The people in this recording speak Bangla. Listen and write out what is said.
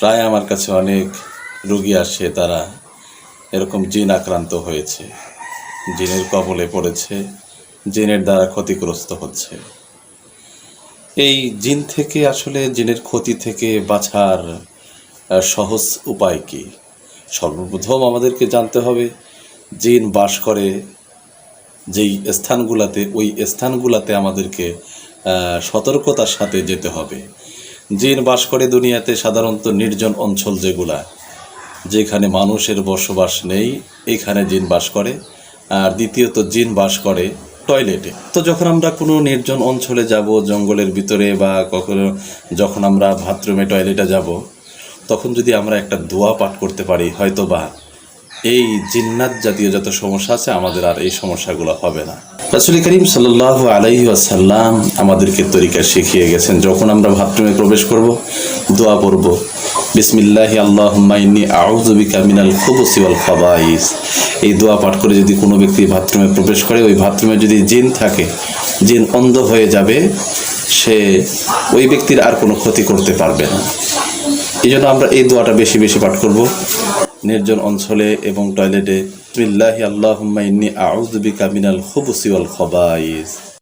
প্রায় আমার কাছে অনেক রুগী আসে, তারা এরকম জিন আক্রান্ত হয়েছে। জিনের কবলে পড়েছে, জিনের দ্বারা ক্ষতিগ্রস্ত হচ্ছে। এই জিন থেকে আসলে জিনের ক্ষতি থেকে বাঁচার সহজ উপায় কি? সর্বপ্রথম আমাদেরকে জানতে হবে, জিন বাস করে যেই স্থানগুলাতে, ওই স্থানগুলাতে আমাদেরকে সতর্কতার সাথে যেতে হবে। জিন বাস করে দুনিয়াতে সাধারণত নির্জন অঞ্চল যেগুলা, যেখানে মানুষের বসবাস নেই, এখানে জিন বাস করে, আর দ্বিতীয়ত জিন বাস করে টয়লেটে। তো যখন আমরা কোনো নির্জন অঞ্চলে যাব, জঙ্গলের ভিতরে বা কখনো যখন আমরা বাথরুমে, টয়লেটে যাব, তখন যদি আমরা একটা দোয়া পাঠ করতে পারি হয়তো বা এই জিন্নাত জাতীয় যত সমস্যা আছে, আমাদের আর এই সমস্যাগুলো হবে না। রাসুল করিম সাল্লাহ আলাইহি আসাল্লাম আমাদেরকে তরিকা শিখিয়ে গেছেন, যখন আমরা বাথরুমে প্রবেশ করব, দোয়া পড়ব, বিসমিল্লাহ আল্লাহ ইন্নি আউজবিকা মিনাল খুবসি ওয়াল খাবাইস। এই দোয়া পাঠ করে যদি কোনো ব্যক্তি বাথরুমে প্রবেশ করে, ওই বাথরুমে যদি জিন থাকে, জিন অন্ধ হয়ে যাবে, সে ওই ব্যক্তির আর কোনো ক্ষতি করতে পারবে না। এই জন্য আমরা এই দোয়াটা বেশি বেশি পাঠ করব। নির্জন অঞ্চলে এবং টয়লেটে, বিল্লাহি আল্লাহ ইন্নি আউযু বিকা মিনাল খুবুসি ওয়াল খাবাইস।